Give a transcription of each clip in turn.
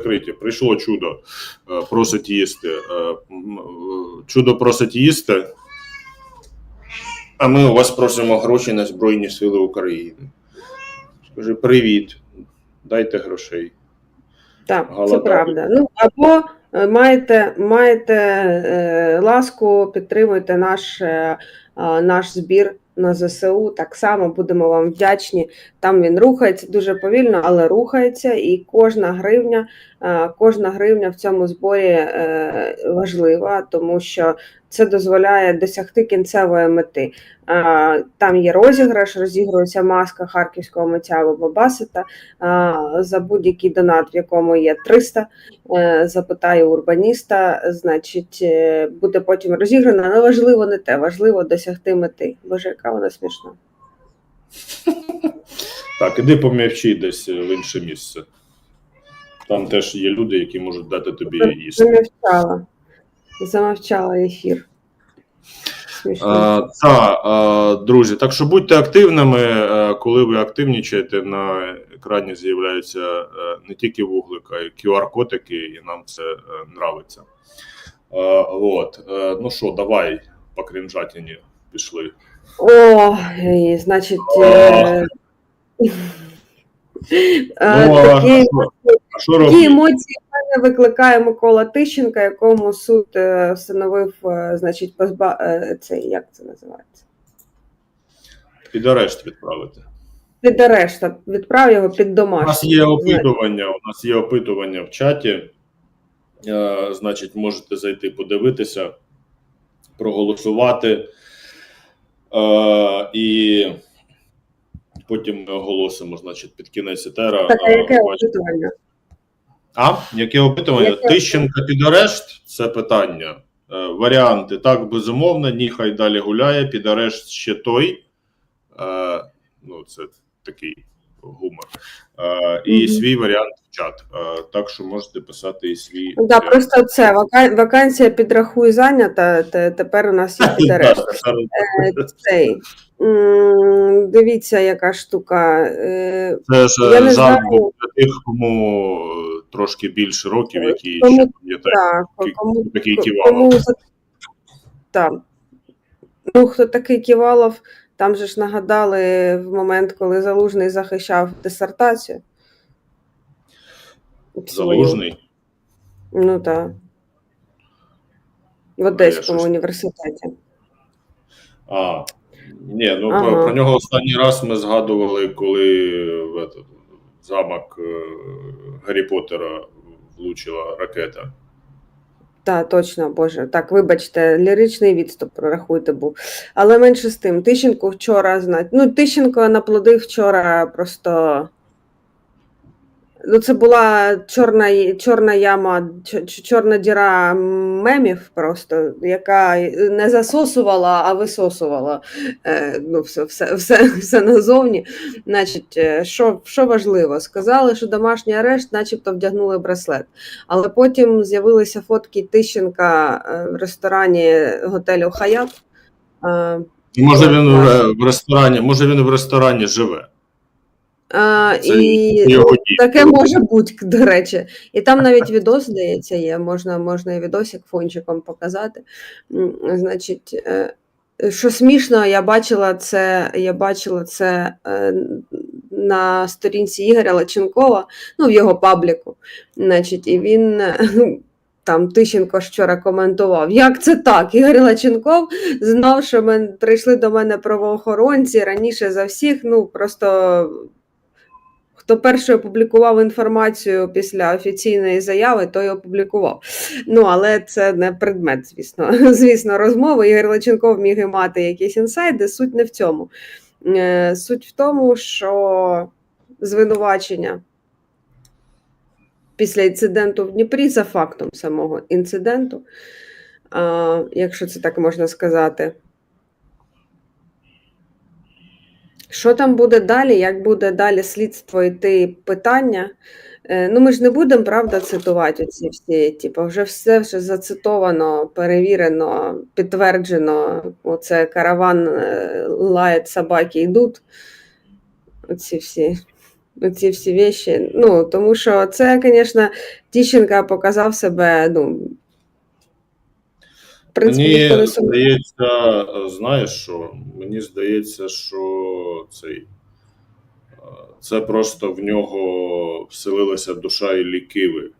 закриті. Прийшло чудо, е, просить їсти. Е, е, Чудо просить їсти. А ми у вас просимо гроші на Збройні Сили України. Скажи привіт, дайте грошей. Так, це правда. Ну або маєте, маєте ласку, підтримуйте наш, наш збір на ЗСУ. Так само будемо вам вдячні. Там він рухається дуже повільно, але рухається, і кожна гривня, е, кожна гривня в цьому зборі е, важлива, тому що це дозволяє досягти кінцевої мети. Е, Там є розіграш, розігрується маска харківського митця Бабасета а, за будь-який донат, в якому є 300, е, запитаю урбаніста, значить, буде потім розіграно. Але важливо не те, важливо досягти мети. Боже, яка вона смішна. Так, іди пом'явчи десь в інше місце. Там теж є люди, які можуть дати тобі їсти. Замовчала. Замовчала ефір. Смішно. А, та, а, друзі, так що будьте активними, е, коли ви активнічаєте, на екрані з'являються е, не тільки вуглик, а й QR-котики, і нам це е, нравиться. От. Ну що, давай по крінжатіні пішли. О, і, значить. е, е, Ну, а такі- що- а що Які робити? емоції в мене викликає Микола Тищенка, якому суд е, встановив, е, значить, позба... е, цей, як це називається? Під арешт відправити. Під арешт, відправ його під У нас домашній. є опитування, у нас є опитування в чаті. Е, значить, можете зайти подивитися, проголосувати. Е, і потім ми оголосимо, значить, під кінець етера. Так, а яке опитування? А? Яке опитування? Яке? Тищенка під арешт це питання. Е, варіанти так, безумовно, ні, хай далі гуляє, під арешт ще той. Е, ну, це такий гумор. Е, і Мгм. свій варіант чат. Е, так що можете писати і свій. Ну, Да, просто це вакансія підрахуй зайнята. Тепер у нас є під Так, арешт. тепер Е, Цей. Дивіться, яка штука. Е, Це ж е, був для тих, кому е, трошки більше років, які ще пам'ятають, Так, такий- Ківалов. так. Ну, хто такий Ківалов, там же ж нагадали в момент, коли Залужний захищав дисертацію. Залужний. Ну так. В Одеському університеті. А, ні, ну Ага. про, про нього останній раз ми згадували, коли в, этот, замок е, Гаррі Поттера влучила ракета. Так, точно, Боже. Так, вибачте, ліричний відступ прорахуйте був. Але менше з тим, Тищенко вчора знать. Ну, Тищенко наплодив вчора просто. Ну, це була чорна, чорна яма, чорна діра мемів, просто, яка не засосувала, а висосувала е, ну, все, все, все, все назовні. Значить, е, що, що важливо? Сказали, що домашній арешт, начебто вдягнули браслет. Але потім з'явилися фотки Тищенка е, в ресторані готелю Хаят. Може він в ресторані, може він в ресторані живе. А, Це і його таке може бути, до речі. І там навіть відос, здається, є. Можна, можна і відосик фончиком показати. Значить, е, що смішно, я бачила це, я бачила це е, на сторінці Ігоря Лаченкова, ну, в його пабліку. Значить, і він. е, Там Тищенко вчора коментував, як це так? Ігор Лаченков знав, що мен, прийшли до мене правоохоронці раніше за всіх. Ну просто хто перший опублікував інформацію після офіційної заяви, той опублікував. Ну, але це не предмет, звісно, звісно, розмови. Ігор Личенков міг і мати якісь інсайди. Суть не в цьому. Е, Суть в тому, що звинувачення після інциденту в Дніпрі за фактом самого інциденту, якщо це так можна сказати. Що там буде далі? Як буде далі слідство йти питання? Е, Ну, ми ж не будемо правда цитувати ці всі, типу, вже все вже зацитовано, перевірено, підтверджено. Оце караван е, лає собаки йдуть. Оці всі ці всі вещі. Ну, тому що це, звісно, Тіщенка показав себе, ну. В принципі, Мені здається, знаєш що? Мені здається, що цей е, це просто в нього вселилася душа і лікиви.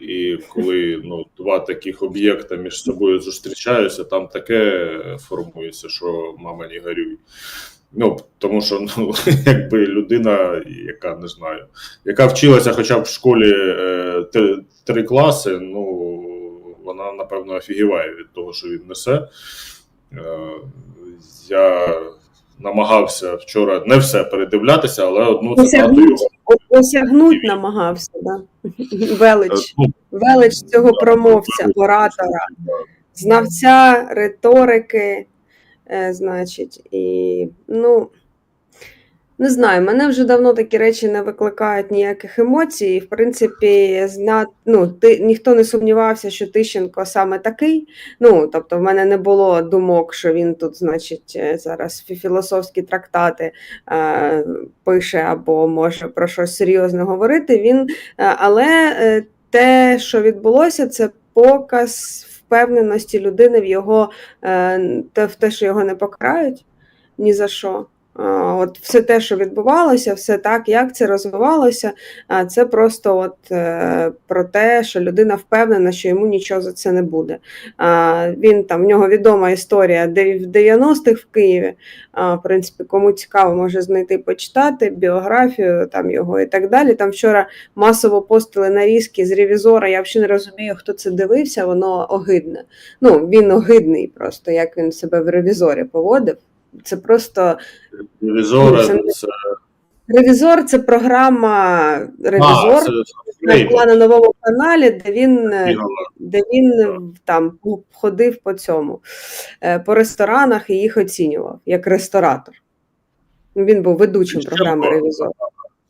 І коли ну, два таких об'єкта між собою зустрічаються, там таке формується, що мама не горюй. Ну, тому що ну, якби людина, яка не знаю, яка вчилася хоча б в школі е, три класи, ну вона напевно офігіває від того, що він несе. Е, я намагався вчора не все передивлятися, але одну цитату його. осягнуть намагався, да? велич. е, ну, Велич цього промовця, оратора, знавця риторики, е, значить, і ну. Не знаю, мене вже давно такі речі не викликають ніяких емоцій. В принципі, зна... ну, ти... ніхто не сумнівався, що Тищенко саме такий. Ну, тобто, в мене не було думок, що він тут, значить, е, зараз філософські трактати е... пише або може про щось серйозне говорити. Він... е, Але е, те, що відбулося, це показ впевненості людини в його в те, що його не покарають ні за що. От все те, що відбувалося, все так, як це розвивалося, це просто от е, про те, що людина впевнена, що йому нічого за це не буде. Він там в нього відома історія де в 90-х в Києві. В принципі, кому цікаво, може знайти почитати біографію там його і так далі. Там вчора масово постили нарізки з ревізора. Я взагалі не розумію, хто це дивився, воно огидне. Ну, він огидний просто, як він себе в ревізорі поводив. Це просто Ревізора, Ну, це- це, ревізор це програма а, Ревізор. це була на новому каналі, де він, де він е, там ходив по цьому, е, по ресторанах і їх оцінював як ресторатор. Він був ведучим програми було. Ревізор.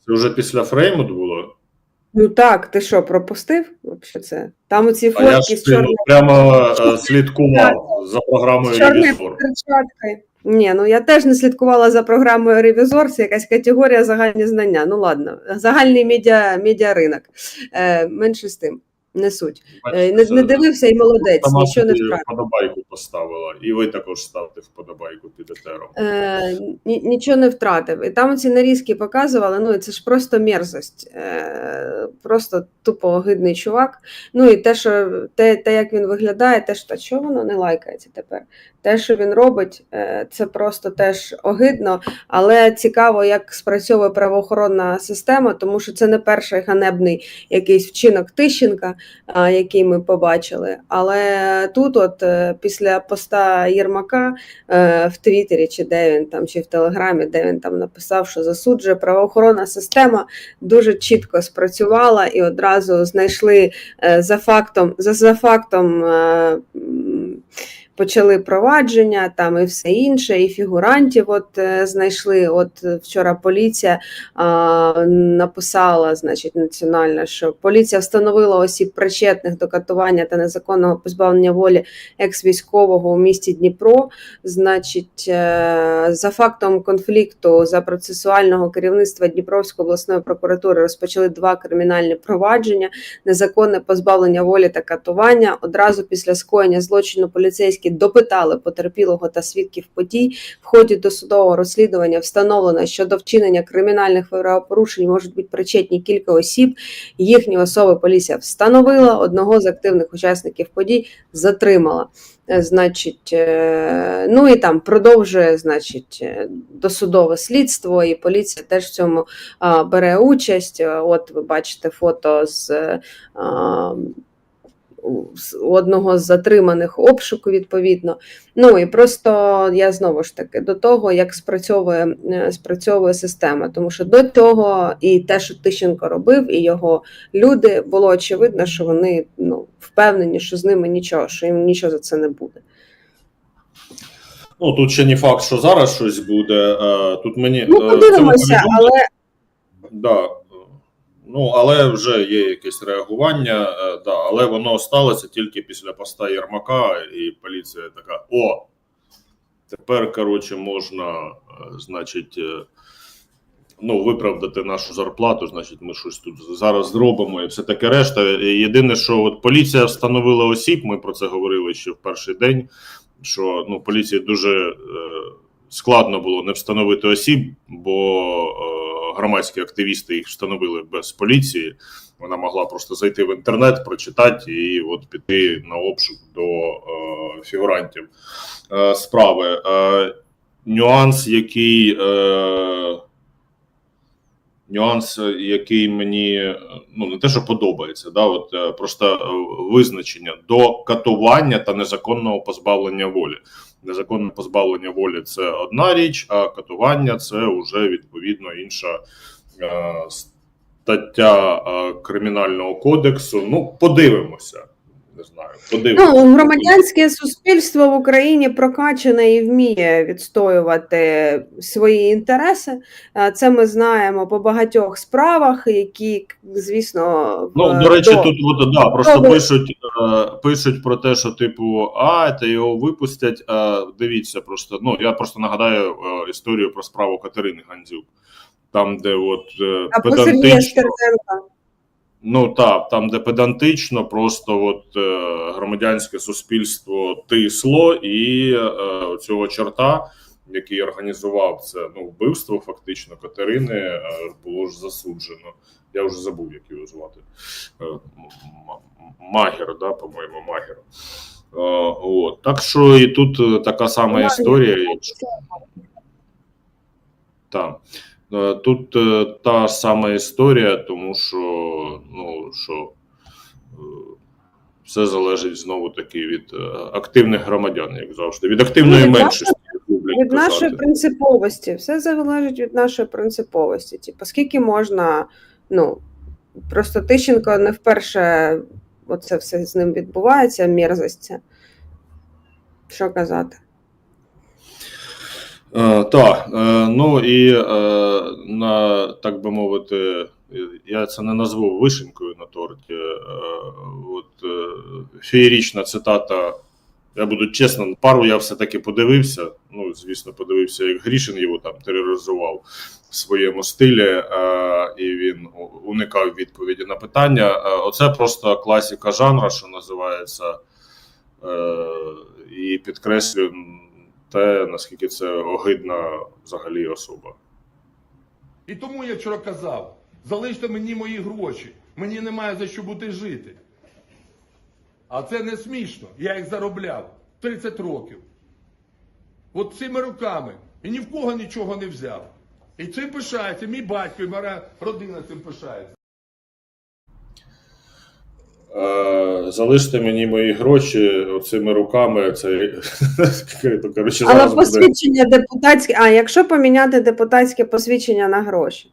Це вже після Фреймут було. Ну так, ти що, пропустив? Вообще це? Там оці А фотки з чорною прямо е, слідкував за програмою Ревізор. Ні, ну я теж не слідкувала за програмою Ревізор, це якась категорія загальні знання. Ну ладно, загальний медіа, медіаринок. Е, менше з тим, не суть. Е, не, не дивився і молодець, Сама нічого не втратив. вподобайку поставила. І ви також ставте вподобайку під етером. Е, ні- нічого не втратив. І там ці нарізки показували, ну і це ж просто мерзость. Е, просто тупо огидний чувак. Ну і те, що те, те, як він виглядає, те, що та чого воно не лайкається тепер. Те, що він робить, е, це просто теж огидно, але цікаво, як спрацьовує правоохоронна система, тому що це не перший ганебний якийсь вчинок Тищенка, який ми побачили. Але тут, от е, після поста Єрмака е, в Твіттері, чи де він там, чи в Телеграмі, де він там написав, що засуджує правоохоронна система, дуже чітко спрацювала і одразу знайшли за фактом, за, за фактом. Почали провадження там і все інше, і фігурантів от е, знайшли. От е, вчора поліція а, написала, значить, національна, що поліція встановила осіб причетних до катування та незаконного позбавлення волі екс-військового у місті Дніпро. Значить, е, за фактом конфлікту за процесуального керівництва Дніпровської обласної прокуратури розпочали два кримінальні провадження, незаконне позбавлення волі та катування. Одразу після скоєння злочину поліцейські допитали потерпілого та свідків подій. В ході досудового розслідування встановлено, що до вчинення кримінальних правопорушень можуть бути причетні кілька осіб. Їхні особи поліція встановила. Одного з активних учасників подій затримала. Е, Значить, е, ну і там продовжує значить, е, досудове слідство, і поліція теж в цьому бере участь. От ви бачите фото з одного з затриманих обшуку, відповідно. Ну і просто я знову ж таки до того, як спрацьовує, е, спрацьовує система, тому що до цього і те, що Тищенко робив, і його люди було очевидно, що вони ну, впевнені, що з ними нічого, що їм нічого за це не буде. Ну тут ще не факт, що зараз щось буде. е, Тут мені Ну, е, подивимося, але Да. Ну, але вже є якесь реагування, е, да, але воно сталося тільки після поста Єрмака, і поліція така: о, тепер, коротше, можна, е, значить, е, ну, виправдати нашу зарплату, значить, ми щось тут зараз зробимо і все таке решта. Єдине, що от поліція встановила осіб, ми про це говорили ще в перший день. Що ну, поліції дуже складно було не встановити осіб, бо громадські активісти їх встановили без поліції. Вона могла просто зайти в інтернет, прочитати і от піти на обшук до е, фігурантів е, справи. Е, нюанс, який. Е, Нюанс, який мені ну не те, що подобається, да, от е, просто е, визначення до катування та незаконного позбавлення волі. Незаконне позбавлення волі це одна річ, а катування це вже відповідно інша е, стаття е, кримінального кодексу. Ну, подивимося. Не знаю, подивимося. Ну, громадянське суспільство в Україні прокачане і вміє відстоювати свої інтереси. Е, Це ми знаємо по багатьох справах, які, звісно, Ну, до речі, до- тут от, да, просто Добре. пишуть, е, пишуть про те, що типу, а, та його випустять. Дивіться, просто ну я просто нагадаю е, історію про справу Катерини Гандзюк. Там, де от Сергія педантично. Ну так, там, де педантично, просто от е, громадянське суспільство тисло, і е, цього чорта, який організував це ну, вбивство, фактично Катерини, е, було ж засуджено. Я вже забув, як його звати. Е, Магер, да, по-моєму, Магер. Е, От. Так що і тут е, така сама історія. Так. Е, Тут е, та сама історія, тому що, ну, що е, все залежить знову таки від активних громадян, як завжди, від активної від меншості. Від нашої принциповості. Все залежить від нашої принциповості. Типу, скільки можна, ну, просто Тищенко не вперше оце все з ним відбувається, мерзость. Що казати? Е, так, е, ну і е, на так би мовити, я це не назву вишенькою на торті. От феєрічна цитата. Я буду чесно, пару я все-таки подивився. Ну, звісно, подивився, як Грішин його там тероризував в своєму стилі, і він уникав відповіді на питання. Оце просто класика жанра, що називається, і підкреслюю те, наскільки це огидна взагалі особа. І тому я вчора казав: залиште мені мої гроші, мені немає за що бути жити. А це не смішно. Я їх заробляв 30 років. От цими руками. І ні в кого нічого не взяв. І цим пишається, мій батько, і моя родина цим пишається. Е, залиште мені мої гроші оцими руками. Це коротше, Але зараз буде. посвідчення депутатське. А якщо поміняти депутатське посвідчення на гроші?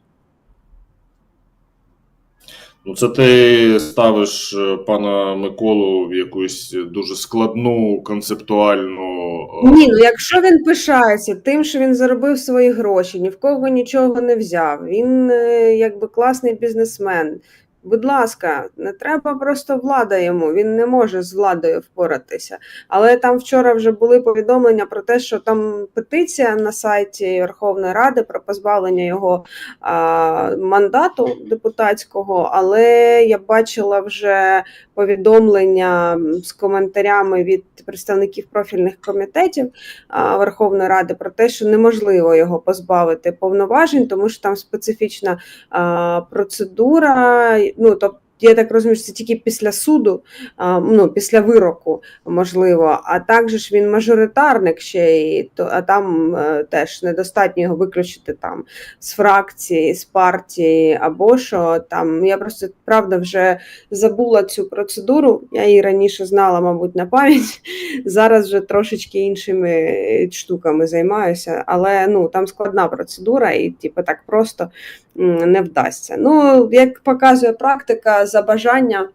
Ну, це ти ставиш е, пана Миколу в якусь дуже складну концептуальну. е, Ні, ну якщо він пишається тим, що він заробив свої гроші, ні в кого нічого не взяв, він якби класний бізнесмен. Будь ласка, не треба просто влада йому, він не може з владою впоратися. Але там вчора вже були повідомлення про те, що там петиція на сайті Верховної Ради про позбавлення його а, мандату депутатського. Але я бачила вже повідомлення з коментарями від представників профільних комітетів а, Верховної Ради про те, що неможливо його позбавити повноважень, тому що там специфічна а, процедура. Ну тобто. Я так розумію, що це тільки після суду, ну після вироку можливо. А також він мажоритарник ще і а там е, теж недостатньо його виключити там з фракції, з партії або що там. Я просто правда вже забула цю процедуру. Я її раніше знала, мабуть, на пам'ять. Зараз вже трошечки іншими е, штуками займаюся, але ну там складна процедура, і типу так просто не вдасться. Ну, як показує практика, за бажання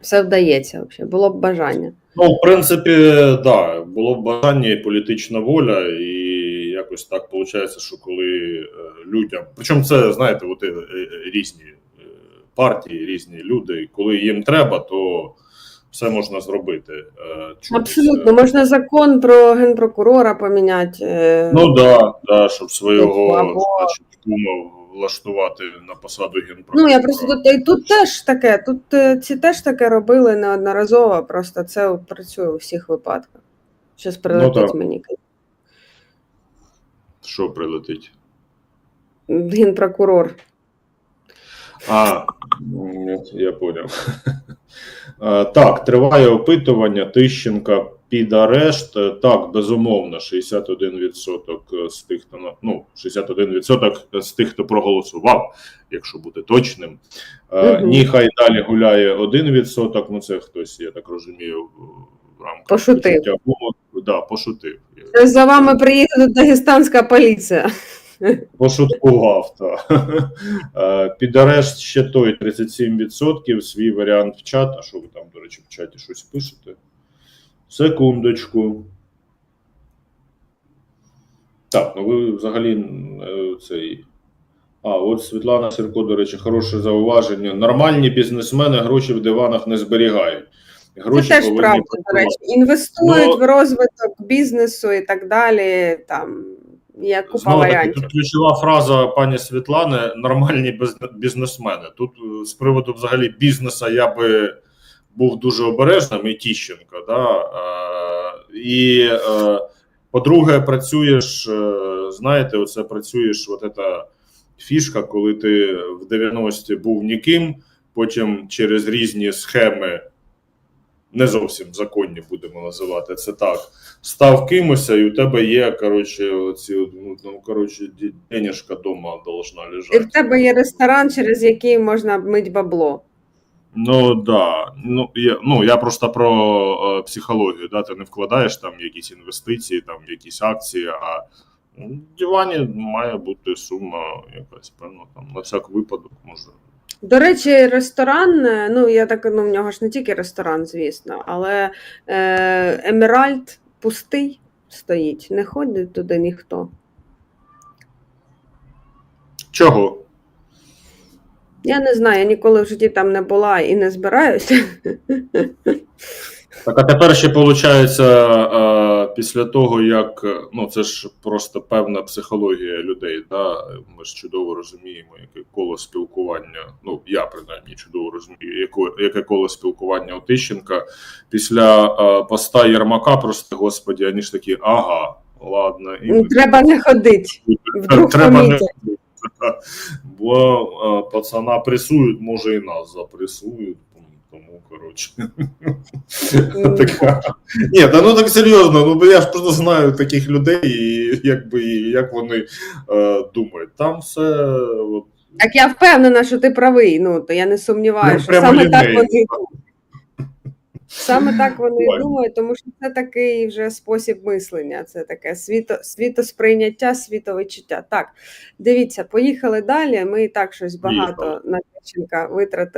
все вдається. Взагалі. Було б бажання. Ну, в принципі, да, було б бажання і політична воля, і якось так виходить, що коли е, людям. Причому це, знаєте, от, е, е, різні партії, різні люди, коли їм треба, то все можна зробити. Чомусь, Абсолютно, можна закон про генпрокурора поміняти. Ну да, да, щоб свого Або- значить, кума влаштувати на посаду генпрокурора. Ну, я просто тут, тут теж таке, тут е, ці теж таке робили неодноразово, просто це працює у всіх випадках. Щось прилетить так. мені. Що прилетить? Генпрокурор. А, я поняв. Так, триває опитування. Тищенка під арешт. Так, безумовно, 61% з тих, хто ну, 61% з тих, хто проголосував, якщо бути точним. Мгм. Ні, хай далі гуляє 1%. Ну, це хтось, я так розумію, в рамках Пошутив. Да, пошутив. За вами приїде дагестанська поліція. Пошуткував, так. Е, Під арешт ще той 37%, свій варіант в чат. А що ви там, до речі, в чаті щось пишете? Секундочку. Так, ну ви взагалі е, цей. А, от Світлана Сірко, до речі, хороше зауваження. Нормальні бізнесмени гроші в диванах не зберігають. Гроші Це теж правда, до речі. Інвестують Ну- в розвиток бізнесу і так далі. Там є купа Знову таки, варіантів. тут ключова фраза пані Світлани нормальні біз- бізнесмени. Тут е, з приводу взагалі бізнесу я би був дуже обережним і Тіщенко. Да? Е, і е, по-друге, працюєш, е, знаєте, оце працюєш, от ця фішка, коли ти в 90-ті був ніким, потім через різні схеми. Не зовсім законні будемо називати це так став кимось, і у тебе є, коротше, оці, ну, ну, коротше, денежка дома должна І в тебе є ресторан, через який можна мить бабло. Ну, да. Ну, я, ну, я просто про е, психологію, да, ти не вкладаєш там якісь інвестиції, там якісь акції, а ну, в дивані має бути сума якась, певно, там, на всяк випадок може. До речі, ресторан, е, ну я так ну в нього ж не тільки ресторан, звісно, але е, Емеральд пустий стоїть, не ходить туди ніхто. Чого? Я не знаю, я ніколи в житті там не була і не збираюся. Так, а тепер ще виходить, е, після того, як е, ну це ж просто певна психологія людей. Да? Ми ж чудово розуміємо, яке коло спілкування. Ну я принаймні чудово розумію, яке, яке коло спілкування у Тищенка. Після е, поста Єрмака, просто господі, вони ж такі, ага, ладно, і ми- Треба не ходити. Вдруг треба не помітять. Бо е, пацана пресують, може і нас запресують. Тому, коротше. Така. Ні, та ну так серйозно, ну бо я ж просто знаю таких людей, і якби і як вони е, думають. Там все от, Так я впевнена, що ти правий. Ну то я не сумніваюся, що прямо саме так вони саме так вони Буває. думають, тому що це такий вже спосіб мислення. Це таке світо, світосприйняття, світовичуття. Так, дивіться, поїхали далі. Ми і так щось багато Їхали. на Тищенка витратили.